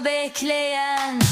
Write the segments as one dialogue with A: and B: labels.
A: bekleyen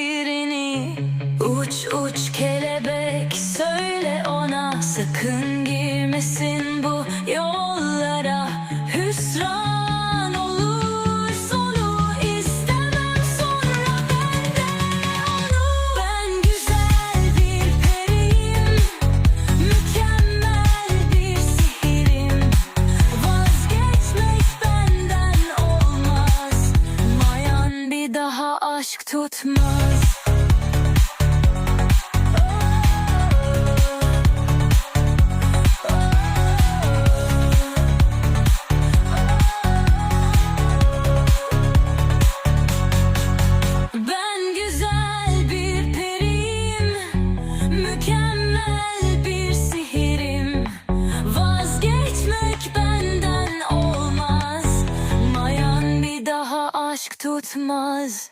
A: Uç uç kelebek söyle ona Sakın girmesin bu yollara. Hüsran olur sonu istemem sonra ben de onu? Ben güzel bir periyim Mükemmel bir sihirim. Vazgeçmek benden olmaz Mayan bir daha aşk tutmaz. tutmaz.